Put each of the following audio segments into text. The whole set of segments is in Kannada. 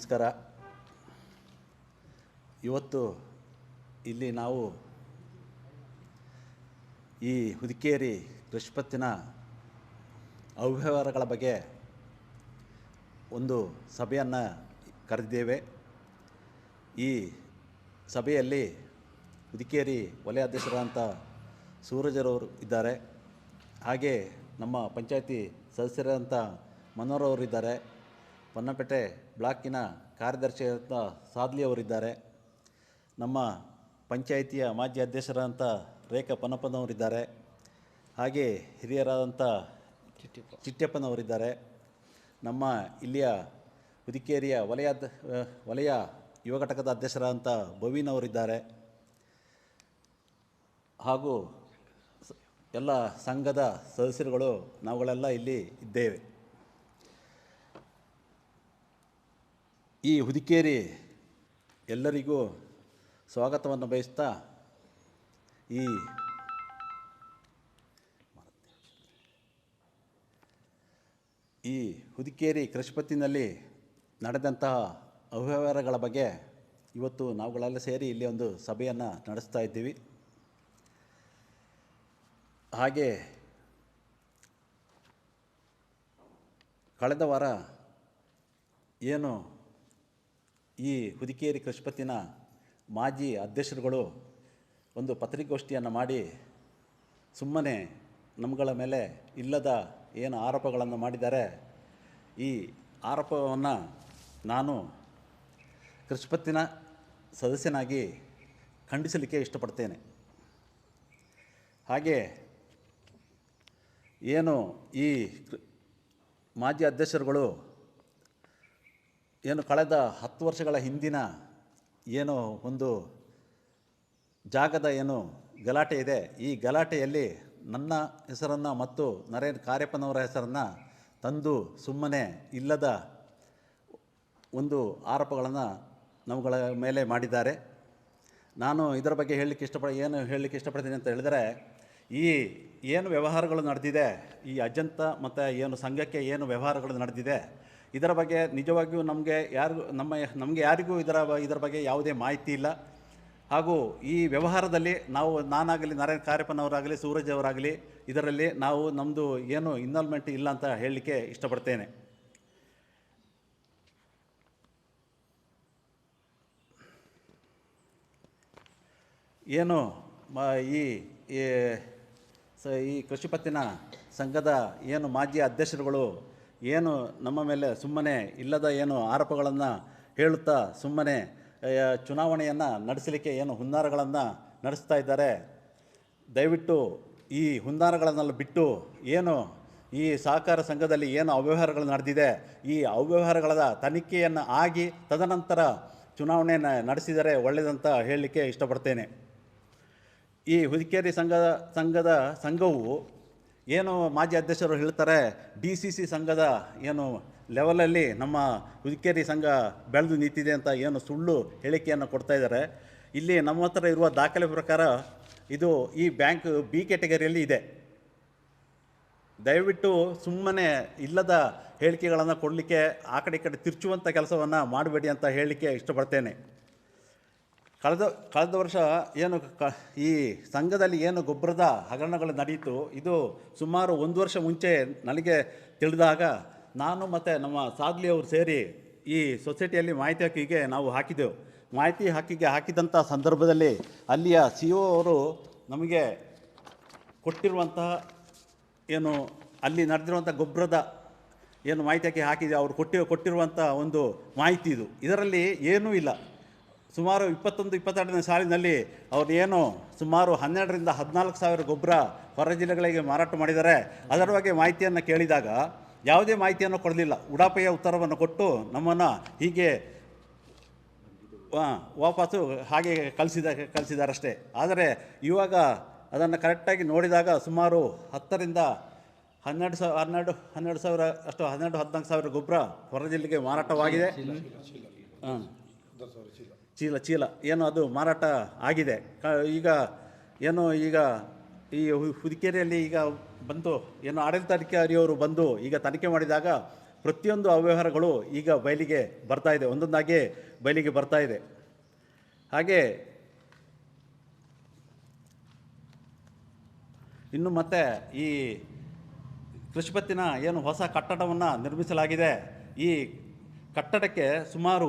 ನಮಸ್ಕಾರ. ಇವತ್ತು ಇಲ್ಲಿ ನಾವು ಈ ಹುದಿಕೇರಿ ಕೃಷ್ಪತ್ತಿನ ಅವ್ಯವಹಾರಗಳ ಬಗ್ಗೆ ಒಂದು ಸಭೆಯನ್ನು ಕರೆದಿದ್ದೇವೆ. ಈ ಸಭೆಯಲ್ಲಿ ಹುದಿಕೇರಿ ವಲಯ ಅಧ್ಯಕ್ಷರಾದಂಥ ಸೂರಜರವರು ಇದ್ದಾರೆ. ಹಾಗೆ ನಮ್ಮ ಪಂಚಾಯತಿ ಸದಸ್ಯರಾದಂಥ ಮನೋರವರು ಅವರಿದ್ದಾರೆ. ಪೊನ್ನಪೇಟೆ ಬ್ಲಾಕಿನ ಕಾರ್ಯದರ್ಶಿಯಾದಂಥ ಸಾದ್ಲಿ ಅವರಿದ್ದಾರೆ. ನಮ್ಮ ಪಂಚಾಯಿತಿಯ ಮಾಜಿ ಅಧ್ಯಕ್ಷರಾದಂಥ ರೇಖಾ ಪನ್ನಪ್ಪನವರಿದ್ದಾರೆ. ಹಾಗೆ ಹಿರಿಯರಾದಂಥ ಚಿಟ್ಟಪ್ಪನವರಿದ್ದಾರೆ. ನಮ್ಮ ಇಲ್ಲಿಯ ಹುದಿಕೇರಿಯ ವಲಯ ವಲಯ ಯುವ ಘಟಕದ ಅಧ್ಯಕ್ಷರಾದಂಥ ಭವೀನವರಿದ್ದಾರೆ. ಹಾಗೂ ಎಲ್ಲ ಸಂಘದ ಸದಸ್ಯರುಗಳು ನಾವುಗಳೆಲ್ಲ ಇಲ್ಲಿ ಇದ್ದೇವೆ. ಈ ಹುದಿಕೇರಿ ಎಲ್ಲರಿಗೂ ಸ್ವಾಗತವನ್ನು ಬಯಸ್ತಾ ಈ ಈ ಹುದಿಕೇರಿ ಕೃಷಿಪತ್ತಿನಲ್ಲಿ ನಡೆದಂತಹ ಅವ್ಯವಹಾರಗಳ ಬಗ್ಗೆ ಇವತ್ತು ನಾವುಗಳೆಲ್ಲ ಸೇರಿ ಇಲ್ಲಿ ಒಂದು ಸಭೆಯನ್ನು ನಡೆಸ್ತಾ ಇದ್ದೀವಿ. ಹಾಗೆ ಕಳೆದ ವಾರ ಏನು ಈ ಹುದಿಕೇರಿ ಕೃಷಿಪತ್ತಿನ ಮಾಜಿ ಅಧ್ಯಕ್ಷರುಗಳು ಒಂದು ಪತ್ರಿಕೋಷ್ಠಿಯನ್ನು ಮಾಡಿ ಸುಮ್ಮನೆ ನಮ್ಮಗಳ ಮೇಲೆ ಇಲ್ಲದ ಏನು ಆರೋಪಗಳನ್ನು ಮಾಡಿದ್ದಾರೆ. ಈ ಆರೋಪವನ್ನು ನಾನು ಕೃಷಿಪತ್ತಿನ ಸದಸ್ಯನಾಗಿ ಖಂಡಿಸಲಿಕ್ಕೆ ಇಷ್ಟಪಡ್ತೇನೆ. ಹಾಗೆ ಏನು ಈ ಮಾಜಿ ಅಧ್ಯಕ್ಷರುಗಳು ಏನು ಕಳೆದ ಹತ್ತು ವರ್ಷಗಳ ಹಿಂದಿನ ಏನು ಒಂದು ಜಾಗದ ಏನು ಗಲಾಟೆ ಇದೆ, ಈ ಗಲಾಟೆಯಲ್ಲಿ ನನ್ನ ಹೆಸರನ್ನು ಮತ್ತು ನರೇಂದ್ರ ಕಾರ್ಯಪ್ಪನವರ ಹೆಸರನ್ನು ತಂದು ಸುಮ್ಮನೆ ಇಲ್ಲದ ಒಂದು ಆರೋಪಗಳನ್ನು ನಮ್ಮಗಳ ಮೇಲೆ ಮಾಡಿದ್ದಾರೆ. ನಾನು ಇದರ ಬಗ್ಗೆ ಹೇಳಲಿಕ್ಕೆ ಇಷ್ಟಪಡ, ಏನು ಹೇಳಲಿಕ್ಕೆ ಇಷ್ಟಪಡ್ತೀನಿ ಅಂತ ಹೇಳಿದರೆ, ಈ ಏನು ವ್ಯವಹಾರಗಳು ನಡೆದಿದೆ, ಈ ಅಜಂತ ಮತ್ತು ಏನು ಸಂಘಕ್ಕೆ ಏನು ವ್ಯವಹಾರಗಳು ನಡೆದಿದೆ ಇದರ ಬಗ್ಗೆ ನಿಜವಾಗಿಯೂ ನಮಗೆ ಯಾರಿಗೂ, ನಮ್ಮ, ನಮಗೆ ಯಾರಿಗೂ ಇದರ ಇದರ ಬಗ್ಗೆ ಯಾವುದೇ ಮಾಹಿತಿ ಇಲ್ಲ. ಹಾಗೂ ಈ ವ್ಯವಹಾರದಲ್ಲಿ ನಾವು, ನಾನಾಗಲಿ ನಾರಾಯಣ ಕಾರ್ಯಪ್ಪನವರಾಗಲಿ ಸೂರಜ್ ಅವರಾಗಲಿ, ಇದರಲ್ಲಿ ನಾವು ನಮ್ಮದು ಏನು ಇನ್ವಾಲ್ವ್ಮೆಂಟ್ ಇಲ್ಲ ಅಂತ ಹೇಳಲಿಕ್ಕೆ ಇಷ್ಟಪಡ್ತೇನೆ. ಏನು ಈ ಈ ಕೃಷಿ ಈ ಕೃಷಿಪತ್ತಿನ ಸಂಘದ ಏನು ಮಾಜಿ ಅಧ್ಯಕ್ಷರುಗಳು ಏನು ನಮ್ಮ ಮೇಲೆ ಸುಮ್ಮನೆ ಇಲ್ಲದ ಏನು ಆರೋಪಗಳನ್ನು ಹೇಳುತ್ತಾ ಸುಮ್ಮನೆ ಚುನಾವಣೆಯನ್ನು ನಡೆಸಲಿಕ್ಕೆ ಏನು ಹುನ್ನಾರಗಳನ್ನು ನಡೆಸ್ತಾ ಇದ್ದಾರೆ? ದಯವಿಟ್ಟು ಈ ಹುನ್ನಾರಗಳನ್ನೆಲ್ಲ ಬಿಟ್ಟು ಏನು ಈ ಸಹಕಾರ ಸಂಘದಲ್ಲಿ ಏನು ಅವ್ಯವಹಾರಗಳು ನಡೆದಿದೆ, ಈ ಅವ್ಯವಹಾರಗಳ ತನಿಖೆಯನ್ನು ಆಗಿ ತದನಂತರ ಚುನಾವಣೆಯನ್ನು ನಡೆಸಿದರೆ ಒಳ್ಳೆಯದಂತ ಹೇಳಲಿಕ್ಕೆ ಇಷ್ಟಪಡ್ತೇನೆ. ಈ ಹುದಿಕೇರಿ ಸಂಘದ ಸಂಘದ ಸಂಘವು ಏನು ಮಾಜಿ ಅಧ್ಯಕ್ಷರು ಹೇಳ್ತಾರೆ, ಡಿ ಸಿ ಸಿ ಸಂಘದ ಏನು ಲೆವೆಲಲ್ಲಿ ನಮ್ಮ ಹುದಿಕೇರಿ ಸಂಘ ಬೆಳೆದು ನಿಂತಿದೆ ಅಂತ ಏನು ಸುಳ್ಳು ಹೇಳಿಕೆಯನ್ನು ಕೊಡ್ತಾ ಇದ್ದಾರೆ. ಇಲ್ಲಿ ನಮ್ಮ ಹತ್ರ ಇರುವ ದಾಖಲೆ ಪ್ರಕಾರ ಇದು ಈ ಬ್ಯಾಂಕ್ ಬಿ ಕ್ಯಾಟಗರಿಯಲ್ಲಿ ಇದೆ. ದಯವಿಟ್ಟು ಸುಮ್ಮನೆ ಇಲ್ಲದ ಹೇಳಿಕೆಗಳನ್ನು ಕೊಡಲಿಕ್ಕೆ ಆ ಕಡೆ ಈ ಕಡೆ ತಿರುಚುವಂಥ ಕೆಲಸವನ್ನು ಮಾಡಬೇಡಿ ಅಂತ ಹೇಳಲಿಕ್ಕೆ ಇಷ್ಟಪಡ್ತೇನೆ. ಕಳೆದ ಕಳೆದ ವರ್ಷ ಏನು ಕ ಈ ಸಂಘದಲ್ಲಿ ಏನು ಗೊಬ್ಬರದ ಹಗರಣಗಳು ನಡೆಯಿತು ಇದು ಸುಮಾರು ಒಂದು ವರ್ಷ ಮುಂಚೆ ನನಗೆ ತಿಳಿದಾಗ ನಾನು ಮತ್ತು ನಮ್ಮ ಸಾಗ್ಲಿಯವರು ಸೇರಿ ಈ ಸೊಸೈಟಿಯಲ್ಲಿ ಮಾಹಿತಿ ಹಕ್ಕಿಗೆ ನಾವು ಹಾಕಿದೆವು. ಮಾಹಿತಿ ಹಕ್ಕಿಗೆ ಹಾಕಿದಂಥ ಸಂದರ್ಭದಲ್ಲಿ ಅಲ್ಲಿಯ ಸಿ ಒ ಅವರು ನಮಗೆ ಕೊಟ್ಟಿರುವಂತಹ ಏನು, ಅಲ್ಲಿ ನಡೆದಿರುವಂಥ ಗೊಬ್ಬರದ ಏನು ಮಾಹಿತಿ ಹಾಕಿ ಹಾಕಿದೆ, ಅವರು ಕೊಟ್ಟಿ, ಕೊಟ್ಟಿರುವಂಥ ಒಂದು ಮಾಹಿತಿ ಇದು. ಇದರಲ್ಲಿ ಏನೂ ಇಲ್ಲ. ಸುಮಾರು ಇಪ್ಪತ್ತೊಂದು ಇಪ್ಪತ್ತೆರಡನೇ ಸಾಲಿನಲ್ಲಿ ಅವ್ರು ಏನು ಸುಮಾರು ಹನ್ನೆರಡರಿಂದ ಹದಿನಾಲ್ಕು ಸಾವಿರ ಗೊಬ್ಬರ ಹೊರ ಜಿಲ್ಲೆಗಳಿಗೆ ಮಾರಾಟ ಮಾಡಿದ್ದಾರೆ. ಅದರ ಬಗ್ಗೆ ಮಾಹಿತಿಯನ್ನು ಕೇಳಿದಾಗ ಯಾವುದೇ ಮಾಹಿತಿಯನ್ನು ಕೊಡಲಿಲ್ಲ. ಉಡಾಪೆಯ ಉತ್ತರವನ್ನು ಕೊಟ್ಟು ನಮ್ಮನ್ನು ಹೀಗೆ ವಾಪಸ್ಸು ಹಾಗೆ ಕಳಿಸಿದ ಕಳಿಸಿದಾರಷ್ಟೇ. ಆದರೆ ಇವಾಗ ಅದನ್ನು ಕರೆಕ್ಟಾಗಿ ನೋಡಿದಾಗ ಸುಮಾರು ಹತ್ತರಿಂದ ಹನ್ನೆರಡು ಸಾವಿರ ಹನ್ನೆರಡು ಹನ್ನೆರಡು ಸಾವಿರ ಅಷ್ಟು ಹನ್ನೆರಡು ಹದಿನಾಲ್ಕು ಸಾವಿರ ಗೊಬ್ಬರ ಹೊರ ಜಿಲ್ಲೆಗೆ ಮಾರಾಟವಾಗಿದೆ. ಹಾಂ ಚೀಲ ಚೀಲ. ಏನು ಅದು ಮಾರಾಟ ಆಗಿದೆ. ಈಗ ಏನು ಈಗ ಈ ಹುದಿಕೇರಿಯಲ್ಲಿ ಈಗ ಬಂದು ಏನು ಆಡಳಿತಾಧಿಕಾರಿಯವರು ಬಂದು ಈಗ ತನಿಖೆ ಮಾಡಿದಾಗ ಪ್ರತಿಯೊಂದು ಅವ್ಯವಹಾರಗಳು ಈಗ ಬಯಲಿಗೆ ಬರ್ತಾ ಇದೆ. ಒಂದೊಂದಾಗಿ ಬಯಲಿಗೆ ಬರ್ತಾ ಇದೆ. ಹಾಗೆ ಇನ್ನು ಮತ್ತೆ ಈ ಕೃಷಿಪತ್ತಿನ ಏನು ಹೊಸ ಕಟ್ಟಡವನ್ನು ನಿರ್ಮಿಸಲಾಗಿದೆ. ಈ ಕಟ್ಟಡಕ್ಕೆ ಸುಮಾರು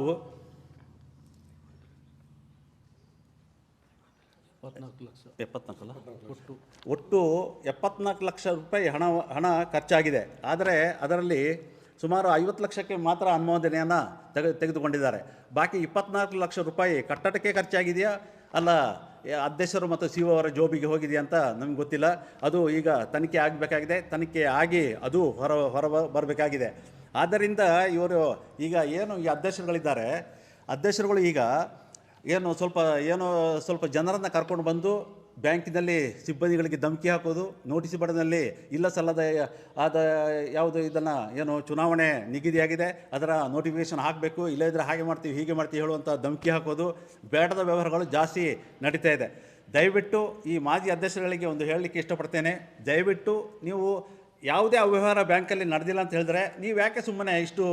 ಇಪ್ಪತ್ನಾಲ್ಕು ಲಕ್ಷ. ಎಪ್ಪತ್ನಾಲ್ಕಲ್ಲ? ಒಟ್ಟು. ಒಟ್ಟು ಎಪ್ಪತ್ನಾಲ್ಕು ಲಕ್ಷ ರೂಪಾಯಿ ಹಣ ಹಣ ಖರ್ಚಾಗಿದೆ. ಆದರೆ ಅದರಲ್ಲಿ ಸುಮಾರು ಐವತ್ತು ಲಕ್ಷಕ್ಕೆ ಮಾತ್ರ ಅನುಮೋದನೆಯನ್ನು ತೆಗೆ ತೆಗೆದುಕೊಂಡಿದ್ದಾರೆ. ಬಾಕಿ ಇಪ್ಪತ್ನಾಲ್ಕು ಲಕ್ಷ ರೂಪಾಯಿ ಕಟ್ಟಡಕ್ಕೆ ಖರ್ಚಾಗಿದೆಯಾ? ಅಲ್ಲ ಅಧ್ಯಕ್ಷರು ಮತ್ತು ಸಿ ಅವರ ಜೋಬಿಗೆ ಹೋಗಿದೆಯಾ ಅಂತ ನಮ್ಗೆ ಗೊತ್ತಿಲ್ಲ. ಅದು ಈಗ ತನಿಖೆ ಆಗಬೇಕಾಗಿದೆ. ತನಿಖೆ ಆಗಿ ಅದು ಹೊರ ಹೊರ ಬರಬೇಕಾಗಿದೆ. ಆದ್ದರಿಂದ ಇವರು ಈಗ ಏನು ಈ ಅಧ್ಯಕ್ಷರುಗಳಿದ್ದಾರೆ? ಅಧ್ಯಕ್ಷರುಗಳು ಈಗ ಏನು ಸ್ವಲ್ಪ, ಏನೋ ಸ್ವಲ್ಪ ಜನರನ್ನು ಕರ್ಕೊಂಡು ಬಂದು ಬ್ಯಾಂಕಿನಲ್ಲಿ ಸಿಬ್ಬಂದಿಗಳಿಗೆ ಧಮಕಿ ಹಾಕೋದು, ನೋಟಿಸ್ ಬಡನಲ್ಲಿ ಇಲ್ಲ ಸಲ್ಲದ, ಆದ ಯಾವುದು ಇದನ್ನು, ಏನು ಚುನಾವಣೆ ನಿಗದಿಯಾಗಿದೆ, ಅದರ ನೋಟಿಫಿಕೇಷನ್ ಹಾಕಬೇಕು ಇಲ್ಲದಿದ್ದರೆ ಹಾಗೆ ಮಾಡ್ತೀವಿ, ಹೀಗೆ ಮಾಡ್ತೀವಿ ಹೇಳುವಂಥ ಧಮಕಿ ಹಾಕೋದು ಬೇಡದ ವ್ಯವಹಾರಗಳು ಜಾಸ್ತಿ ನಡೀತಾ ಇದೆ. ದಯವಿಟ್ಟು ಈ ಮಾಜಿ ಅಧ್ಯಕ್ಷರುಗಳಿಗೆ ಒಂದು ಹೇಳಲಿಕ್ಕೆ ಇಷ್ಟಪಡ್ತೇನೆ. ದಯವಿಟ್ಟು ನೀವು ಯಾವುದೇ ಅವ್ಯವಹಾರ ಬ್ಯಾಂಕಲ್ಲಿ ನಡೆದಿಲ್ಲ ಅಂತ ಹೇಳಿದ್ರೆ ನೀವು ಯಾಕೆ ಸುಮ್ಮನೆ ಇಷ್ಟು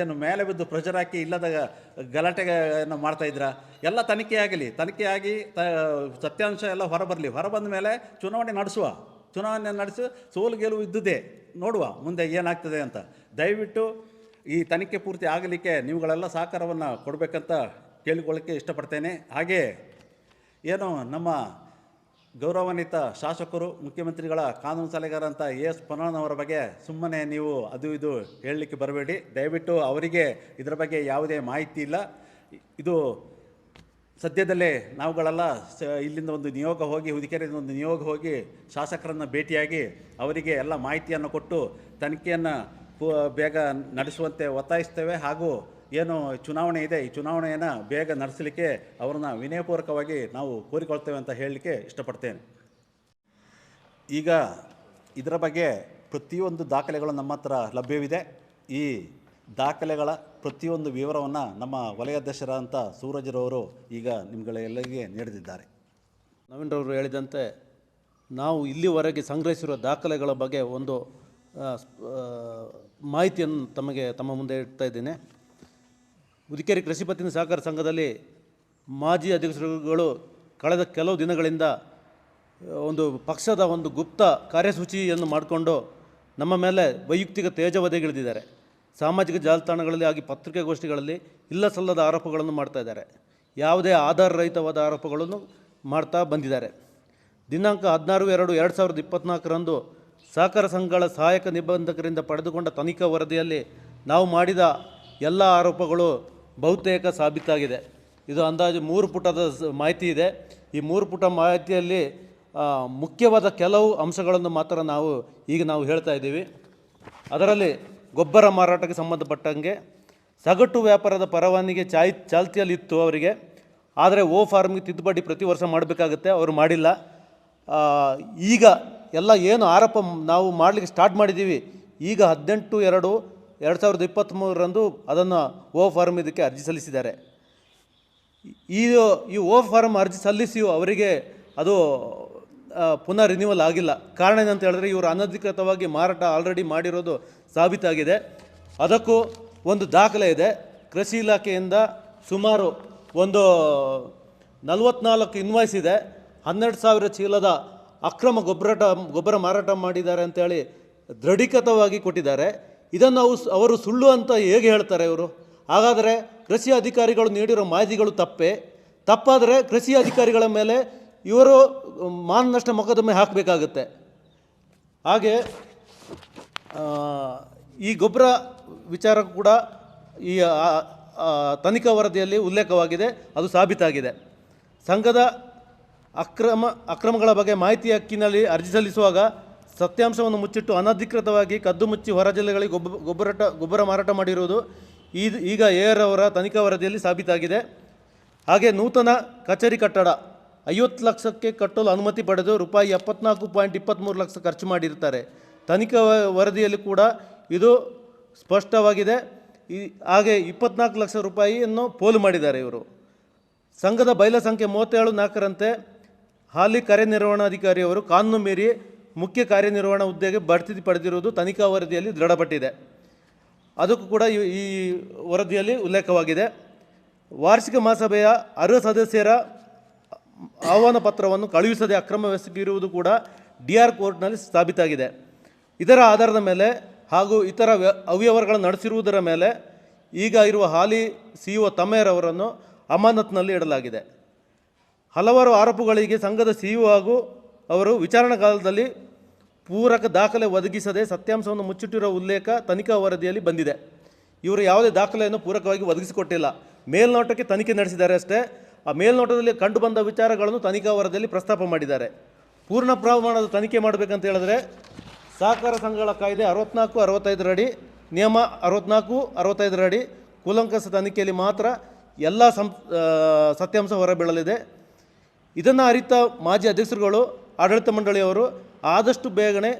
ಏನು ಮೇಲೆ ಬಿದ್ದು ಪ್ರೆಷರ್ ಹಾಕಿ ಇಲ್ಲದ ಗಲಾಟೆಯನ್ನು ಮಾಡ್ತಾ ಇದ್ದೀರಾ? ಎಲ್ಲ ತನಿಖೆ ಆಗಲಿ, ತನಿಖೆ ಆಗಿ ತ, ಸತ್ಯಾಂಶ ಎಲ್ಲ ಹೊರಬರಲಿ. ಹೊರಬಂದ ಮೇಲೆ ಚುನಾವಣೆ ನಡೆಸುವ, ಚುನಾವಣೆ ನಡೆಸಿ, ಸೋಲು ಗೆಲುವು ಇದ್ದುದೇ ನೋಡುವ ಮುಂದೆ ಏನಾಗ್ತದೆ ಅಂತ. ದಯವಿಟ್ಟು ಈ ತನಿಖೆ ಪೂರ್ತಿ ಆಗಲಿಕ್ಕೆ ನೀವುಗಳೆಲ್ಲ ಸಹಕಾರವನ್ನು ಕೊಡಬೇಕಂತ ಕೇಳಿಕೊಳ್ಳೋಕ್ಕೆ ಇಷ್ಟಪಡ್ತೇನೆ. ಹಾಗೆ, ಏನು ನಮ್ಮ ಗೌರವಾನ್ವಿತ ಶಾಸಕರು, ಮುಖ್ಯಮಂತ್ರಿಗಳ ಕಾನೂನು ಸಲಹೆಗಾರ ಅಂತ ಎ ಎಸ್ ಪೊನ್ನಣ್ಣನವರ ಬಗ್ಗೆ ಸುಮ್ಮನೆ ನೀವು ಅದು ಇದು ಹೇಳಲಿಕ್ಕೆ ಬರಬೇಡಿ. ದಯವಿಟ್ಟು ಅವರಿಗೆ ಇದರ ಬಗ್ಗೆ ಯಾವುದೇ ಮಾಹಿತಿ ಇಲ್ಲ. ಇದು ಸದ್ಯದಲ್ಲೇ ನಾವುಗಳೆಲ್ಲ, ಸ, ಇಲ್ಲಿಂದ ಒಂದು ನಿಯೋಗ ಹೋಗಿ, ಹುದಿಕೆರೆಯಿಂದ ಒಂದು ನಿಯೋಗ ಹೋಗಿ ಶಾಸಕರನ್ನು ಭೇಟಿಯಾಗಿ ಅವರಿಗೆ ಎಲ್ಲ ಮಾಹಿತಿಯನ್ನು ಕೊಟ್ಟು ತನಿಖೆಯನ್ನು ಬೇಗ ನಡೆಸುವಂತೆ ಒತ್ತಾಯಿಸ್ತೇವೆ. ಹಾಗೂ ಏನು ಚುನಾವಣೆ ಇದೆ, ಈ ಚುನಾವಣೆಯನ್ನು ಬೇಗ ನಡೆಸಲಿಕ್ಕೆ ಅವರನ್ನು ವಿನಯಪೂರ್ವಕವಾಗಿ ನಾವು ಕೋರಿಕೊಳ್ತೇವೆ ಅಂತ ಹೇಳಲಿಕ್ಕೆ ಇಷ್ಟಪಡ್ತೇನೆ. ಈಗ ಇದರ ಬಗ್ಗೆ ಪ್ರತಿಯೊಂದು ದಾಖಲೆಗಳು ನಮ್ಮ ಹತ್ರ ಲಭ್ಯವಿದೆ. ಈ ದಾಖಲೆಗಳ ಪ್ರತಿಯೊಂದು ವಿವರವನ್ನು ನಮ್ಮ ವಲಯಾಧ್ಯಕ್ಷರಾದಂಥ ಸೂರಜರವರು ಈಗ ನಿಮ್ಗಳೆಲ್ಲರಿಗೆ ನೀಡಿದ್ದಾರೆ. ನವೀನ್ರವರು ಹೇಳಿದಂತೆ ನಾವು ಇಲ್ಲಿವರೆಗೆ ಸಂಗ್ರಹಿಸಿರುವ ದಾಖಲೆಗಳ ಬಗ್ಗೆ ಒಂದು ಮಾಹಿತಿಯನ್ನು ತಮಗೆ ತಮ್ಮ ಮುಂದೆ ಇಡ್ತಾ ಇದ್ದೇನೆ. ಉದಿಕೇರಿ ಕೃಷಿ ಪತ್ತಿನ ಸಹಕಾರ ಸಂಘದಲ್ಲಿ ಮಾಜಿ ಅಧ್ಯಕ್ಷರುಗಳು ಕಳೆದ ಕೆಲವು ದಿನಗಳಿಂದ ಒಂದು ಪಕ್ಷದ ಒಂದು ಗುಪ್ತ ಕಾರ್ಯಸೂಚಿಯನ್ನು ಮಾಡಿಕೊಂಡು ನಮ್ಮ ಮೇಲೆ ವೈಯಕ್ತಿಕ ತೇಜವಧೆಗಿಳಿದಿದ್ದಾರೆ ಸಾಮಾಜಿಕ ಜಾಲತಾಣಗಳಲ್ಲಿ ಆಗಿ ಪತ್ರಿಕಾಗೋಷ್ಠಿಗಳಲ್ಲಿ ಇಲ್ಲ ಸಲ್ಲದ ಆರೋಪಗಳನ್ನು ಮಾಡ್ತಾ ಇದ್ದಾರೆ. ಯಾವುದೇ ಆಧಾರರಹಿತವಾದ ಆರೋಪಗಳನ್ನು ಮಾಡ್ತಾ ಬಂದಿದ್ದಾರೆ. ದಿನಾಂಕ ಹದಿನಾರು ಎರಡು ಎರಡು ಸಾವಿರದ ಇಪ್ಪತ್ತ್ನಾಲ್ಕರಂದು ಸಹಕಾರ ಸಂಘಗಳ ಸಹಾಯಕ ನಿಬಂಧಕರಿಂದ ಪಡೆದುಕೊಂಡ ತನಿಖಾ ವರದಿಯಲ್ಲಿ ನಾವು ಮಾಡಿದ ಎಲ್ಲ ಆರೋಪಗಳು ಬಹುತೇಕ ಸಾಬೀತಾಗಿದೆ. ಇದು ಅಂದಾಜು ಮೂರು ಪುಟದ ಮಾಹಿತಿ ಇದೆ. ಈ ಮೂರು ಪುಟ ಮಾಹಿತಿಯಲ್ಲಿ ಮುಖ್ಯವಾದ ಕೆಲವು ಅಂಶಗಳನ್ನು ಮಾತ್ರ ನಾವು, ಈಗ ನಾವು ಹೇಳ್ತಾ ಇದ್ದೀವಿ. ಅದರಲ್ಲಿ ಗೊಬ್ಬರ ಮಾರಾಟಕ್ಕೆ ಸಂಬಂಧಪಟ್ಟಂಗೆ ಸಗಟು ವ್ಯಾಪಾರದ ಪರವಾನಿಗೆ ಚಾಯ್ ಚಾಲ್ತಿಯಲ್ಲಿತ್ತು ಅವರಿಗೆ. ಆದರೆ ಓ ಫಾರ್ಮ್ಗೆ ತಿದ್ದುಪಡಿ ಪ್ರತಿ ವರ್ಷ ಮಾಡಬೇಕಾಗುತ್ತೆ, ಅವರು ಮಾಡಿಲ್ಲ. ಈಗ ಎಲ್ಲ ಏನು ಆರೋಪ ನಾವು ಮಾಡಲಿಕ್ಕೆ ಸ್ಟಾರ್ಟ್ ಮಾಡಿದ್ದೀವಿ. ಈಗ ಹದಿನೆಂಟು, ಎರಡು ಎರಡು ಸಾವಿರದ ಇಪ್ಪತ್ತ್ಮೂರರಂದು ಅದನ್ನು ಓ ಫಾರ್ಮ್ ಇದಕ್ಕೆ ಅರ್ಜಿ ಸಲ್ಲಿಸಿದ್ದಾರೆ. ಈ ಈ ಓ ಫಾರ್ಮ್ ಅರ್ಜಿ ಸಲ್ಲಿಸಿಯೂ ಅವರಿಗೆ ಅದು ಪುನಃ ರಿನ್ಯೂವಲ್ ಆಗಿಲ್ಲ. ಕಾರಣ ಏನಂತ ಹೇಳಿದ್ರೆ ಇವರು ಅನಧಿಕೃತವಾಗಿ ಮಾರಾಟ ಆಲ್ರೆಡಿ ಮಾಡಿರೋದು ಸಾಬೀತಾಗಿದೆ. ಅದಕ್ಕೂ ಒಂದು ದಾಖಲೆ ಇದೆ. ಕೃಷಿ ಇಲಾಖೆಯಿಂದ ಸುಮಾರು ಒಂದು ನಲವತ್ನಾಲ್ಕು ಇನ್ವಾಯ್ಸ್ ಇದೆ. ಹನ್ನೆರಡು ಸಾವಿರ ಚೀಲದ ಅಕ್ರಮ ಗೊಬ್ಬರ ಗೊಬ್ಬರ ಮಾರಾಟ ಮಾಡಿದ್ದಾರೆ ಅಂತೇಳಿ ದೃಢೀಕೃತವಾಗಿ ಕೊಟ್ಟಿದ್ದಾರೆ. ಇದನ್ನು ಅವು ಅವರು ಸುಳ್ಳು ಅಂತ ಹೇಗೆ ಹೇಳ್ತಾರೆ ಇವರು? ಹಾಗಾದರೆ ಕೃಷಿ ಅಧಿಕಾರಿಗಳು ನೀಡಿರೋ ಮಾಹಿತಿಗಳು ತಪ್ಪೇ? ತಪ್ಪಾದರೆ ಕೃಷಿ ಅಧಿಕಾರಿಗಳ ಮೇಲೆ ಇವರು ಮಾನನಷ್ಟ ಮೊಕದ್ದಮೆ ಹಾಕಬೇಕಾಗುತ್ತೆ. ಹಾಗೆ ಈ ಗೊಬ್ಬರ ವಿಚಾರ ಕೂಡ ಈ ತನಿಖಾ ವರದಿಯಲ್ಲಿ ಉಲ್ಲೇಖವಾಗಿದೆ, ಅದು ಸಾಬೀತಾಗಿದೆ. ಸಂಘದ ಅಕ್ರಮ, ಅಕ್ರಮಗಳ ಬಗ್ಗೆ ಮಾಹಿತಿ ಹಕ್ಕಿನಲ್ಲಿ ಅರ್ಜಿ ಸಲ್ಲಿಸುವಾಗ ಸತ್ಯಾಂಶವನ್ನು ಮುಚ್ಚಿಟ್ಟು ಅನಧಿಕೃತವಾಗಿ ಕದ್ದು ಮುಚ್ಚಿ ಹೊರ ಜಿಲ್ಲೆಗಳಿಗೆ ಗೊಬ್ಬ, ಗೊಬ್ಬರಟ, ಗೊಬ್ಬರ ಮಾರಾಟ ಮಾಡಿರುವುದು ಇದು ಈಗ ಏರ್ ಅವರ ತನಿಖಾ ವರದಿಯಲ್ಲಿ ಸಾಬೀತಾಗಿದೆ. ಹಾಗೆ ನೂತನ ಕಚೇರಿ ಕಟ್ಟಡ ಐವತ್ತು ಲಕ್ಷಕ್ಕೆ ಕಟ್ಟಲು ಅನುಮತಿ ಪಡೆದು ರೂಪಾಯಿ ಎಪ್ಪತ್ನಾಲ್ಕು ಪಾಯಿಂಟ್ ಇಪ್ಪತ್ತ್ಮೂರು ಲಕ್ಷ ಖರ್ಚು ಮಾಡಿರ್ತಾರೆ ತನಿಖಾ ವರದಿಯಲ್ಲಿ ಕೂಡ ಇದು ಸ್ಪಷ್ಟವಾಗಿದೆ. ಈ, ಹಾಗೆ ಇಪ್ಪತ್ನಾಲ್ಕು ಲಕ್ಷ ರೂಪಾಯಿಯನ್ನು ಪೋಲು ಮಾಡಿದ್ದಾರೆ ಇವರು. ಸಂಘದ ಬಯಲ ಸಂಖ್ಯೆ ಮೂವತ್ತೇಳು ನಾಲ್ಕರಂತೆ ಹಾಲಿ ಕಾರ್ಯನಿರ್ವಹಣಾಧಿಕಾರಿಯವರು ಕಾನೂನು ಮೀರಿ ಮುಖ್ಯ ಕಾರ್ಯನಿರ್ವಹಣಾ ಹುದ್ದೆಗೆ ಬಡ್ತಿ ಪಡೆದಿರುವುದು ತನಿಖಾ ವರದಿಯಲ್ಲಿ ದೃಢಪಟ್ಟಿದೆ. ಅದಕ್ಕೂ ಕೂಡ ಈ- ವರದಿಯಲ್ಲಿ ಉಲ್ಲೇಖವಾಗಿದೆ. ವಾರ್ಷಿಕ ಮಹಾಸಭೆಯ ಅರ್ಹ ಸದಸ್ಯರ ಆಹ್ವಾನ ಪತ್ರವನ್ನು ಕಳುಹಿಸದೆ ಅಕ್ರಮವೆಸಗಿರುವುದು ಕೂಡ ಡಿ ಆರ್ ಕೋರ್ಟ್ನಲ್ಲಿ ಸಾಬೀತಾಗಿದೆ. ಇದರ ಆಧಾರದ ಮೇಲೆ ಹಾಗೂ ಇತರ ವ್ಯ- ಅವ್ಯವಹಾರಗಳನ್ನು ನಡೆಸಿರುವುದರ ಮೇಲೆ ಈಗ ಇರುವ ಹಾಲಿ ಸಿ ಒ ತಮ್ಮೇರವರನ್ನು ಅಮಾನತ್ನಲ್ಲಿ ಇಡಲಾಗಿದೆ. ಹಲವಾರು ಆರೋಪಗಳಿಗೆ ಸಂಘದ ಸಿ ಇ ಹಾಗೂ ಅವರು ವಿಚಾರಣಾ ಕಾಲದಲ್ಲಿ ಪೂರಕ ದಾಖಲೆ ಒದಗಿಸದೆ ಸತ್ಯಾಂಶವನ್ನು ಮುಚ್ಚಿಟ್ಟಿರುವ ಉಲ್ಲೇಖ ತನಿಖಾ ವರದಿಯಲ್ಲಿ ಬಂದಿದೆ. ಇವರು ಯಾವುದೇ ದಾಖಲೆಯನ್ನು ಪೂರಕವಾಗಿ ಒದಗಿಸಿಕೊಟ್ಟಿಲ್ಲ. ಮೇಲ್ನೋಟಕ್ಕೆ ತನಿಖೆ ನಡೆಸಿದ್ದಾರೆ ಅಷ್ಟೇ. ಆ ಮೇಲ್ನೋಟದಲ್ಲಿ ಕಂಡುಬಂದ ವಿಚಾರಗಳನ್ನು ತನಿಖಾ ವರದಿಯಲ್ಲಿ ಪ್ರಸ್ತಾಪ ಮಾಡಿದ್ದಾರೆ. ಪೂರ್ಣ ಪ್ರಮಾಣದ ತನಿಖೆ ಮಾಡಬೇಕಂತ ಹೇಳಿದ್ರೆ ಸಹಕಾರ ಸಂಘಗಳ ಕಾಯ್ದೆ ಅರವತ್ನಾಲ್ಕು, ಅರವತ್ತೈದರ ಅಡಿ, ನಿಯಮ ಅರವತ್ನಾಲ್ಕು, ಅರವತ್ತೈದರ ಅಡಿ, ಕೂಲಂಕಸ ತನಿಖೆಯಲ್ಲಿ ಮಾತ್ರ ಎಲ್ಲ ಸಂ ಸತ್ಯಾಂಶ ಹೊರಬೀಳಲಿದೆ. ಇದನ್ನು ಅರಿತ ಮಾಜಿ ಅಧ್ಯಕ್ಷರುಗಳು, ಆಡಳಿತ ಮಂಡಳಿಯವರು ಆದಷ್ಟು ಬೇಗನೆ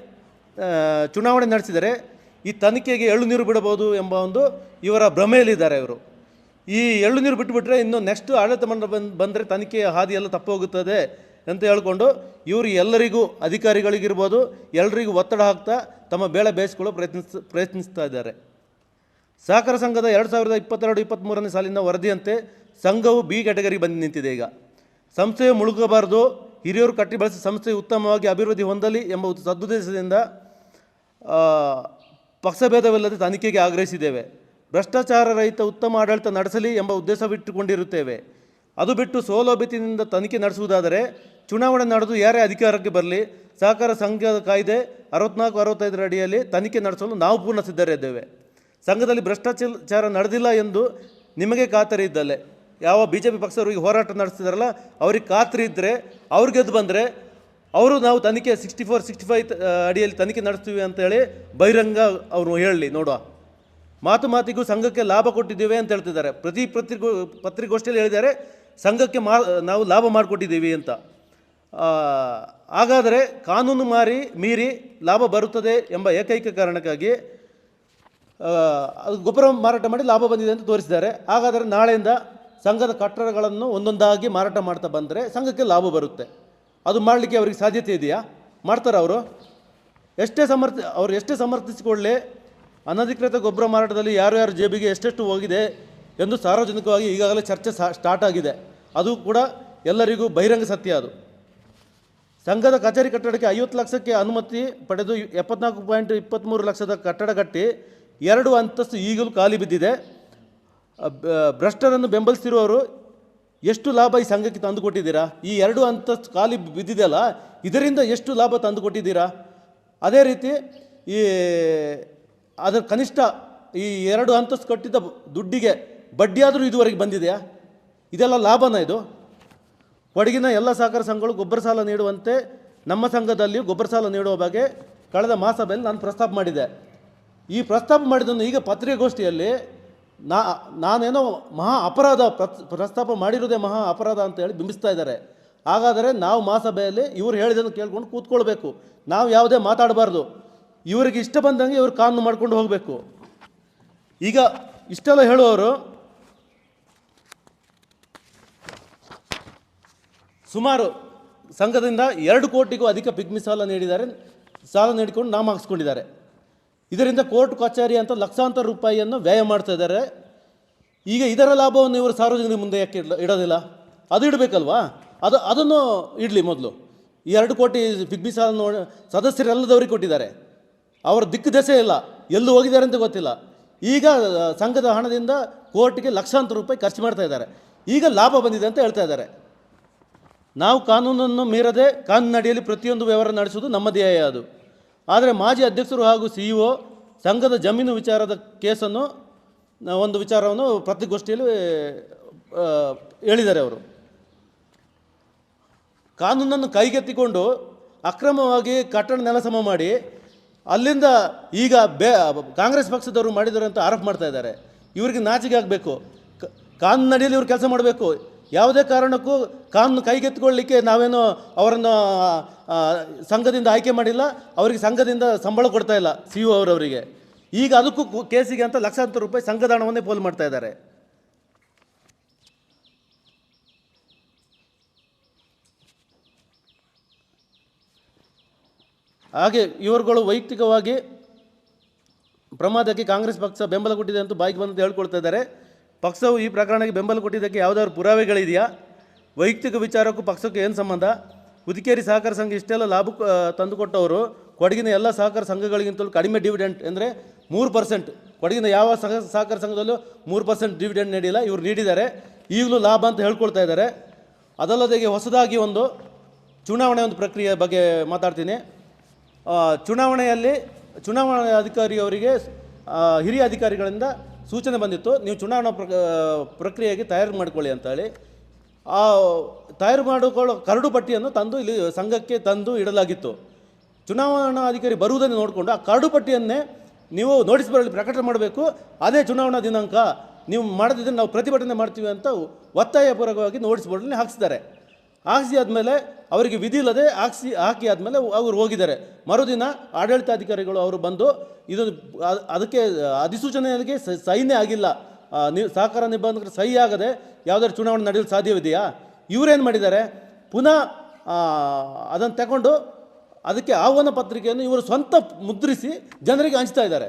ಚುನಾವಣೆ ನಡೆಸಿದರೆ ಈ ತನಿಖೆಗೆ ಎಳ್ಳು ನೀರು ಬಿಡಬಹುದು ಎಂಬ ಒಂದು ಇವರ ಭ್ರಮೆಯಲ್ಲಿದ್ದಾರೆ ಇವರು. ಈ ಎಳ್ಳು ನೀರು ಬಿಟ್ಟುಬಿಟ್ರೆ ಇನ್ನು ನೆಕ್ಸ್ಟ್ ಆಡಳಿತ ಮಂಡಳಿ ಬಂದು, ಬಂದರೆ ತನಿಖೆಯ ಹಾದಿಯೆಲ್ಲ ತಪ್ಪೋಗುತ್ತದೆ ಅಂತ ಹೇಳ್ಕೊಂಡು ಇವರು ಎಲ್ಲರಿಗೂ ಅಧಿಕಾರಿಗಳಿಗಿರ್ಬೋದು ಎಲ್ಲರಿಗೂ ಒತ್ತಡ ಹಾಕ್ತಾ ತಮ್ಮ ಬೇಳೆ ಬೇಯಿಸ್ಕೊಳ್ಳೋ ಪ್ರಯತ್ನಿಸ್, ಪ್ರಯತ್ನಿಸ್ತಾ ಇದ್ದಾರೆ. ಸಹಕಾರ ಸಂಘದ ಎರಡು ಸಾವಿರದ ಇಪ್ಪತ್ತೆರಡು, ಇಪ್ಪತ್ತ್ಮೂರನೇ ಸಾಲಿನ ವರದಿಯಂತೆ ಸಂಘವು ಬಿ ಕ್ಯಾಟಗರಿ ಬಂದು ನಿಂತಿದೆ ಈಗ. ಸಂಸ್ಥೆಯು ಮುಳುಗಬಾರದು ಹಿರಿಯರು ಕಟ್ಟಿ ಬಳಸಿದ ಸಂಸ್ಥೆ ಉತ್ತಮವಾಗಿ ಅಭಿವೃದ್ಧಿ ಹೊಂದಲಿ ಎಂಬ ಸದುದ್ದೇಶದಿಂದ ಪಕ್ಷಭೇದವಿಲ್ಲದೆ ತನಿಖೆಗೆ ಆಗ್ರಹಿಸಿದ್ದೇವೆ. ಭ್ರಷ್ಟಾಚಾರ ರಹಿತ ಉತ್ತಮ ಆಡಳಿತ ನಡೆಸಲಿ ಎಂಬ ಉದ್ದೇಶವಿಟ್ಟುಕೊಂಡಿರುತ್ತೇವೆ. ಅದು ಬಿಟ್ಟು ಸೋಲೋಬಿತಿನಿಂದ ತನಿಖೆ ನಡೆಸುವುದಾದರೆ ಚುನಾವಣೆ ನಡೆದು ಯಾರೇ ಅಧಿಕಾರಕ್ಕೆ ಬರಲಿ, ಸಹಕಾರ ಸಂಘದ ಕಾಯ್ದೆ ಅರವತ್ನಾಲ್ಕು ಅರವತ್ತೈದರ ಅಡಿಯಲ್ಲಿ ತನಿಖೆ ನಡೆಸಲು ನಾವು ಪೂರ್ಣ ಸಿದ್ಧರಿದ್ದೇವೆ. ಸಂಘದಲ್ಲಿ ಭ್ರಷ್ಟಾಚಾರ ನಡೆದಿಲ್ಲ ಎಂದು ನಿಮಗೆ ಖಾತರಿ ಇದ್ದಲ್ಲೇ. ಯಾವ ಬಿ ಜೆ ಪಿ ಪಕ್ಷದವ್ರಿಗೆ ಹೋರಾಟ ನಡೆಸ್ತಿದಾರಲ್ಲ, ಅವ್ರಿಗೆ ಖಾತ್ರಿ ಇದ್ದರೆ ಅವ್ರು ಗೆದ್ದು ಬಂದರೆ, ಅವರು ನಾವು ತನಿಖೆ ಸಿಕ್ಸ್ಟಿ ಫೋರ್ ಸಿಕ್ಸ್ಟಿ ಫೈವ್ ಅಡಿಯಲ್ಲಿ ತನಿಖೆ ನಡೆಸ್ತೀವಿ ಅಂತೇಳಿ ಬಹಿರಂಗ ಅವರು ಹೇಳಲಿ, ನೋಡುವ. ಮಾತು ಮಾತಿಗೂ ಸಂಘಕ್ಕೆ ಲಾಭ ಕೊಟ್ಟಿದ್ದೀವಿ ಅಂತ ಹೇಳ್ತಿದ್ದಾರೆ. ಪ್ರತಿ ಪತ್ರಿಕೋ, ಪತ್ರಿಕೋಷ್ಠಿಯಲ್ಲಿ ಹೇಳಿದ್ದಾರೆ, ಸಂಘಕ್ಕೆ ಮಾ, ನಾವು ಲಾಭ ಮಾಡಿಕೊಟ್ಟಿದ್ದೀವಿ ಅಂತ. ಹಾಗಾದರೆ ಕಾನೂನು ಮಾರಿ, ಮೀರಿ ಲಾಭ ಬರುತ್ತದೆ ಎಂಬ ಏಕೈಕ ಕಾರಣಕ್ಕಾಗಿ ಅದು ಗೊಬ್ಬರ ಮಾರಾಟ ಮಾಡಿ ಲಾಭ ಬಂದಿದೆ ಅಂತ ತೋರಿಸಿದ್ದಾರೆ. ಹಾಗಾದರೆ ನಾಳೆಯಿಂದ ಸಂಘದ ಕಟ್ಟಡಗಳನ್ನು ಒಂದೊಂದಾಗಿ ಮಾರಾಟ ಮಾಡ್ತಾ ಬಂದರೆ ಸಂಘಕ್ಕೆ ಲಾಭ ಬರುತ್ತೆ. ಅದು ಮಾಡಲಿಕ್ಕೆ ಅವರಿಗೆ ಸಾಧ್ಯತೆ ಇದೆಯಾ? ಮಾಡ್ತಾರೆ ಅವರು? ಎಷ್ಟೇ ಸಮರ್ಥ, ಅವ್ರು ಎಷ್ಟೇ ಸಮರ್ಥಿಸಿಕೊಳ್ಳಿ, ಅನಧಿಕೃತ ಗೊಬ್ಬರ ಮಾರಾಟದಲ್ಲಿ ಯಾರು ಯಾರು ಜೇಬಿಗೆ ಎಷ್ಟೆಷ್ಟು ಹೋಗಿದೆ ಎಂದು ಸಾರ್ವಜನಿಕವಾಗಿ ಈಗಾಗಲೇ ಚರ್ಚೆ ಸ್ಟಾರ್ಟ್ ಆಗಿದೆ. ಅದು ಕೂಡ ಎಲ್ಲರಿಗೂ ಬಹಿರಂಗ ಸತ್ಯ ಅದು. ಸಂಘದ ಕಚೇರಿ ಕಟ್ಟಡಕ್ಕೆ ಐವತ್ತು ಲಕ್ಷಕ್ಕೆ ಅನುಮತಿ ಪಡೆದು ಎಪ್ಪತ್ನಾಲ್ಕು ಪಾಯಿಂಟ್ ಇಪ್ಪತ್ತ್ಮೂರು ಲಕ್ಷದ ಕಟ್ಟಡ ಕಟ್ಟಿ ಎರಡು ಅಂತಸ್ತು ಈಗಲೂ ಖಾಲಿ ಬಿದ್ದಿದೆ. ಭ್ರಷ್ಟರನ್ನು ಬೆಂಬಲಿಸಿರುವವರು ಎಷ್ಟು ಲಾಭ ಈ ಸಂಘಕ್ಕೆ ತಂದುಕೊಟ್ಟಿದ್ದೀರಾ? ಈ ಎರಡು ಅಂತಸ್ತು ಖಾಲಿ ಬಿದ್ದಿದೆಯಲ್ಲ, ಇದರಿಂದ ಎಷ್ಟು ಲಾಭ ತಂದುಕೊಟ್ಟಿದ್ದೀರಾ? ಅದೇ ರೀತಿ ಈ, ಅದರ ಕನಿಷ್ಠ ಈ ಎರಡು ಅಂತಸ್ತು ಕಟ್ಟಿದ ದುಡ್ಡಿಗೆ ಬಡ್ಡಿಯಾದರೂ ಇದುವರೆಗೆ ಬಂದಿದೆಯಾ? ಇದೆಲ್ಲ ಲಾಭನ ಇದು? ಕೊಡಗಿನ ಎಲ್ಲ ಸಹಕಾರ ಸಂಘಗಳು ಗೊಬ್ಬರ ಸಾಲ ನೀಡುವಂತೆ ನಮ್ಮ ಸಂಘದಲ್ಲಿ ಗೊಬ್ಬರ ಸಾಲ ನೀಡುವ ಬಗ್ಗೆ ಕಳೆದ ಮಹಾಸಭೆಯಲ್ಲಿ ನಾನು ಪ್ರಸ್ತಾಪ ಮಾಡಿದೆ. ಈ ಪ್ರಸ್ತಾಪ ಮಾಡಿದ್ದನ್ನು ಈಗ ಪತ್ರಿಕಾಗೋಷ್ಠಿಯಲ್ಲಿ ನಾ, ನಾನೇನೋ ಮಹಾ ಅಪರಾಧ ಪ್ರಸ್- ಪ್ರಸ್ತಾಪ ಮಾಡಿರೋದೇ ಮಹಾ ಅಪರಾಧ ಅಂತ ಹೇಳಿ ಬಿಂಬಿಸ್ತಾ ಇದ್ದಾರೆ. ಹಾಗಾದರೆ ನಾವು ಮಹಾಸಭೆಯಲ್ಲಿ ಇವರು ಹೇಳಿದ್ದನ್ನು ಕೇಳ್ಕೊಂಡು ಕೂತ್ಕೊಳ್ಬೇಕು. ನಾವು ಯಾವುದೇ ಮಾತಾಡಬಾರ್ದು. ಇವರಿಗೆ ಇಷ್ಟ ಬಂದಂಗೆ ಇವರು ಕಾನೂನು ಮಾಡ್ಕೊಂಡು ಹೋಗಬೇಕು. ಈಗ ಇಷ್ಟೆಲ್ಲ ಹೇಳುವವರು ಸುಮಾರು ಸಂಘದಿಂದ ಎರಡು ಕೋಟಿಗೂ ಅಧಿಕ ಪಿಗ್ಮಿ ಸಾಲ ನೀಡಿದ್ದಾರೆ. ಸಾಲ ನೀಡಿಕೊಂಡು ನಾಮ ಹಾಕಿಸ್ಕೊಂಡಿದ್ದಾರೆ. ಇದರಿಂದ ಕೋರ್ಟ್ ಕಚೇರಿ ಅಂತ ಲಕ್ಷಾಂತರ ರೂಪಾಯಿಯನ್ನು ವ್ಯಯ ಮಾಡ್ತಾ ಇದ್ದಾರೆ. ಈಗ ಇದರ ಲಾಭವನ್ನು ಇವರು ಸಾರ್ವಜನಿಕರ ಮುಂದೆ ಯಾಕೆ ಇಡೋದಿಲ್ಲ? ಅದು ಇಡಬೇಕಲ್ವಾ? ಅದು ಅದನ್ನು ಇಡಲಿ ಮೊದಲು. ಈ ಎರಡು ಕೋಟಿ ಪಿಗ್ಮಿ ಸಾಲ ಸದಸ್ಯರೆಲ್ಲದವರಿಗೆ ಕೊಟ್ಟಿದ್ದಾರೆ. ಅವರ ದಿಕ್ಕು ದೆಸೆ ಇಲ್ಲ. ಎಲ್ಲೂ ಹೋಗಿದ್ದಾರೆ ಅಂತ ಗೊತ್ತಿಲ್ಲ. ಈಗ ಸಂಘದ ಹಣದಿಂದ ಕೋರ್ಟ್ಗೆ ಲಕ್ಷಾಂತರ ರೂಪಾಯಿ ಖರ್ಚು ಮಾಡ್ತಾ ಇದ್ದಾರೆ. ಈಗ ಲಾಭ ಬಂದಿದೆ ಅಂತ ಹೇಳ್ತಾ ಇದ್ದಾರೆ. ನಾವು ಕಾನೂನನ್ನು ಮೀರದೆ ಕಾನೂನಿನಡಿಯಲ್ಲಿ ಪ್ರತಿಯೊಂದು ವ್ಯವಹಾರ ನಡೆಸುವುದು ನಮ್ಮ ಧ್ಯೇಯ ಅದು. ಆದರೆ ಮಾಜಿ ಅಧ್ಯಕ್ಷರು ಹಾಗೂ ಸಿ ಒ ಸಂಘದ ಜಮೀನು ವಿಚಾರದ ಕೇಸನ್ನು, ಒಂದು ವಿಚಾರವನ್ನು ಪ್ರತಿಗೋಷ್ಠಿಯಲ್ಲಿ ಹೇಳಿದ್ದಾರೆ ಅವರು. ಕಾನೂನನ್ನು ಕೈಗೆತ್ತಿಕೊಂಡು ಅಕ್ರಮವಾಗಿ ಕಟ್ಟಡ ನೆಲಸಮ ಮಾಡಿ ಅಲ್ಲಿಂದ ಈಗ ಬೇ, ಕಾಂಗ್ರೆಸ್ ಪಕ್ಷದವರು ಮಾಡಿದ್ದಾರೆ ಅಂತ ಆರೋಪ ಮಾಡ್ತಾ ಇದ್ದಾರೆ. ಇವರಿಗೆ ನಾಚಿಕೆ ಆಗಬೇಕು. ಕಾನೂನು ಅಡಿಯಲ್ಲಿ ಇವರು ಕೆಲಸ ಮಾಡಬೇಕು. ಯಾವುದೇ ಕಾರಣಕ್ಕೂ ಕಾನೂನು ಕೈಗೆತ್ತಿಕೊಳ್ಳಲಿಕ್ಕೆ ನಾವೇನು ಅವರನ್ನು ಸಂಘದಿಂದ ಆಯ್ಕೆ ಮಾಡಿಲ್ಲ, ಅವರಿಗೆ ಸಂಘದಿಂದ ಸಂಬಳ ಕೊಡ್ತಾ ಇಲ್ಲ ಸಿ ಯು ಅವರವರಿಗೆ. ಈಗ ಅದಕ್ಕೂ ಕೇಸಿಗೆ ಅಂತ ಲಕ್ಷಾಂತರ ರೂಪಾಯಿ ಸಂಘದ ಹಣವನ್ನೇ ಪೋಲ್ ಮಾಡ್ತಾ ಇದ್ದಾರೆ. ಹಾಗೆ ಇವರುಗಳು ವೈಯಕ್ತಿಕವಾಗಿ ಪ್ರಮಾದಕ್ಕೆ ಕಾಂಗ್ರೆಸ್ ಪಕ್ಷ ಬೆಂಬಲ ಕೊಟ್ಟಿದೆ ಅಂತ ಬಾಯಿಗೆ ಬಂದು ಹೇಳ್ಕೊಳ್ತಾ ಇದ್ದಾರೆ. ಪಕ್ಷವು ಈ ಪ್ರಕರಣಕ್ಕೆ ಬೆಂಬಲ ಕೊಟ್ಟಿದ್ದಕ್ಕೆ ಯಾವುದಾದ್ರು ಪುರಾವೆಗಳಿದೆಯಾ? ವೈಯಕ್ತಿಕ ವಿಚಾರಕ್ಕೂ ಪಕ್ಷಕ್ಕೂ ಏನು ಸಂಬಂಧ? ಹುದಿಕೇರಿ ಸಹಕಾರ ಸಂಘ ಇಷ್ಟೆಲ್ಲ ಲಾಭ ತಂದುಕೊಟ್ಟವರು, ಕೊಡಗಿನ ಎಲ್ಲ ಸಹಕಾರ ಸಂಘಗಳಿಗಿಂತಲೂ ಕಡಿಮೆ ಡಿವಿಡೆಂಟ್ ಅಂದರೆ ಮೂರು ಪರ್ಸೆಂಟ್ ಕೊಡಗಿನ ಯಾವ ಸಹ, ಸಹಕಾರ ಸಂಘದಲ್ಲೂ ಮೂರು ಪರ್ಸೆಂಟ್ ಡಿವಿಡೆಂಟ್ ನೀಡಿಲ್ಲ, ಇವರು ನೀಡಿದ್ದಾರೆ. ಈಗಲೂ ಲಾಭ ಅಂತ ಹೇಳ್ಕೊಳ್ತಾ ಇದ್ದಾರೆ. ಅದಲ್ಲದೆ ಹೊಸದಾಗಿ ಒಂದು ಚುನಾವಣೆ ಒಂದು ಪ್ರಕ್ರಿಯೆ ಬಗ್ಗೆ ಮಾತಾಡ್ತೀನಿ. ಚುನಾವಣೆಯಲ್ಲಿ, ಚುನಾವಣಾ ಅಧಿಕಾರಿಯವರಿಗೆ ಹಿರಿಯ ಅಧಿಕಾರಿಗಳಿಂದ ಸೂಚನೆ ಬಂದಿತ್ತು, ನೀವು ಚುನಾವಣಾ ಪ್ರ ಪ್ರಕ್ರಿಯೆಗೆ ತಯಾರು ಮಾಡಿಕೊಳ್ಳಿ ಅಂತೇಳಿ. ಆ ತಯಾರು ಮಾಡಿಕೊಳ್ಳೋ ಕರಡು ಪಟ್ಟಿಯನ್ನು ತಂದು ಇಲ್ಲಿ ಸಂಘಕ್ಕೆ ತಂದು ಇಡಲಾಗಿತ್ತು. ಚುನಾವಣಾ ಅಧಿಕಾರಿ ಬರುವುದನ್ನು ನೋಡಿಕೊಂಡು ಆ ಕರಡು ಪಟ್ಟಿಯನ್ನೇ ನೀವು ನೋಟಿಸ್ ಬರಲಿ ಪ್ರಕಟಣೆ ಮಾಡಬೇಕು, ಅದೇ ಚುನಾವಣಾ ದಿನಾಂಕ, ನೀವು ಮಾಡದಿದ್ದರೆ ನಾವು ಪ್ರತಿಭಟನೆ ಮಾಡ್ತೀವಿ ಅಂತ ಒತ್ತಾಯಪೂರ್ವಕವಾಗಿ ನೋಟಿಸ್ ಬೋರ್ಡಲ್ಲಿ ಹಾಕ್ಸಿದ್ದಾರೆ. ಹಾಕಿಸಿ ಆದಮೇಲೆ ಅವರಿಗೆ ವಿಧಿ ಇಲ್ಲದೆ ಹಾಕ್ಸಿ, ಹಾಕಿ ಆದಮೇಲೆ ಅವರು ಹೋಗಿದ್ದಾರೆ. ಮರುದಿನ ಆಡಳಿತಾಧಿಕಾರಿಗಳು ಅವರು ಬಂದು ಇದು ಅದಕ್ಕೆ ಅಧಿಸೂಚನೆಗೆ ಸಹಿನೇ ಆಗಿಲ್ಲ. ನಿ- ಸಹಕಾರ ನಿಬಂಧಕರು ಸಹಿ ಆಗದೆ ಯಾವುದಾದ್ರು ಚುನಾವಣೆ ನಡೆಯಲು ಸಾಧ್ಯವಿದೆಯಾ? ಇವರೇನು ಮಾಡಿದ್ದಾರೆ? ಪುನಃ ಅದನ್ನು ತಗೊಂಡು ಅದಕ್ಕೆ ಆಹ್ವಾನ ಪತ್ರಿಕೆಯನ್ನು ಇವರು ಸ್ವಂತ ಮುದ್ರಿಸಿ ಜನರಿಗೆ ಹಂಚ್ತಾ ಇದ್ದಾರೆ.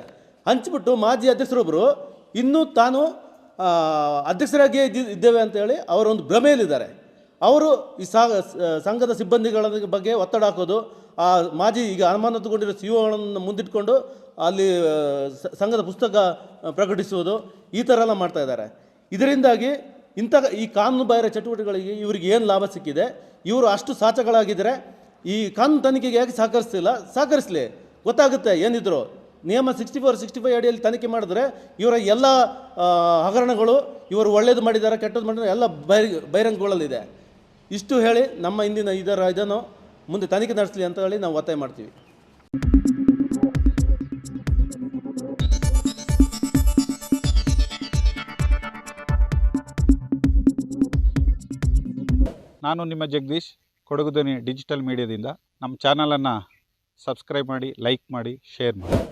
ಹಂಚಿಬಿಟ್ಟು ಮಾಜಿ ಅಧ್ಯಕ್ಷರೊಬ್ಬರು ಇನ್ನೂ ತಾನು ಅಧ್ಯಕ್ಷರಾಗಿಯೇ ಇದ್ದಿ- ಇದ್ದೇವೆ ಅಂತೇಳಿ ಅವರೊಂದು ಭ್ರಮೆಯಲ್ಲಿದ್ದಾರೆ. ಅವರು ಈ ಸಂಘದ ಸಿಬ್ಬಂದಿಗಳ ಬಗ್ಗೆ ಒತ್ತಡ ಹಾಕೋದು, ಆ ಮಾಜಿ ಈಗ ಅನುಮಾನತುಗೊಂಡಿರೋ ಸಿ ಒಗಳನ್ನು ಮುಂದಿಟ್ಕೊಂಡು ಅಲ್ಲಿ ಸಂಘದ ಪುಸ್ತಕ ಪ್ರಕಟಿಸುವುದು ಈ ಥರ ಎಲ್ಲ ಮಾಡ್ತಾ ಇದ್ದಾರೆ. ಇದರಿಂದಾಗಿ ಇಂಥ ಈ ಕಾನೂನು ಬಾಹಿರ ಚಟುವಟಿಕೆಗಳಿಗೆ ಇವರಿಗೆ ಏನು ಲಾಭ ಸಿಕ್ಕಿದೆ, ಇವರು ಅಷ್ಟು ಸಾಚಗಳಾಗಿದ್ದರೆ ಈ ಕಾನೂನು ತನಿಖೆಗೆ ಯಾಕೆ ಸಹಕರಿಸ್ತಿಲ್ಲ ಸಹಕರಿಸಲಿ. ಗೊತ್ತಾಗುತ್ತೆ, ಏನಿದ್ರು. ನಿಯಮ ಸಿಕ್ಸ್ಟಿ ಫೋರ್ ಸಿಕ್ಸ್ಟಿ ಫೈವ್ ಅಡಿಯಲ್ಲಿ ತನಿಖೆ ಮಾಡಿದ್ರೆ ಇವರ ಎಲ್ಲ ಹಗರಣಗಳು, ಇವರು ಒಳ್ಳೇದು ಮಾಡಿದ್ದಾರೆ ಕೆಟ್ಟದ್ದು ಮಾಡಿದ್ದಾರೆ ಎಲ್ಲ ಬಹಿರಂಗಗಳಲ್ಲಿದೆ ಇಷ್ಟು ಹೇಳಿ ನಮ್ಮ ಹಿಂದಿನ ಇದರ ಇದನ್ನು ಮುಂದೆ ತನಿಖೆ ನಡೆಸಲಿ ಅಂತ ಹೇಳಿ ನಾವು ಒತ್ತಾಯ ಮಾಡ್ತೀವಿ. ನಾನು ನಿಮ್ಮ ಜಗದೀಶ್, ಕೊಡಗು ಡಿಜಿಟಲ್ ಮೀಡಿಯಾದಿಂದ. ನಮ್ಮ ಚಾನಲನ್ನು ಸಬ್ಸ್ಕ್ರೈಬ್ ಮಾಡಿ, ಲೈಕ್ ಮಾಡಿ, ಶೇರ್ ಮಾಡಿ.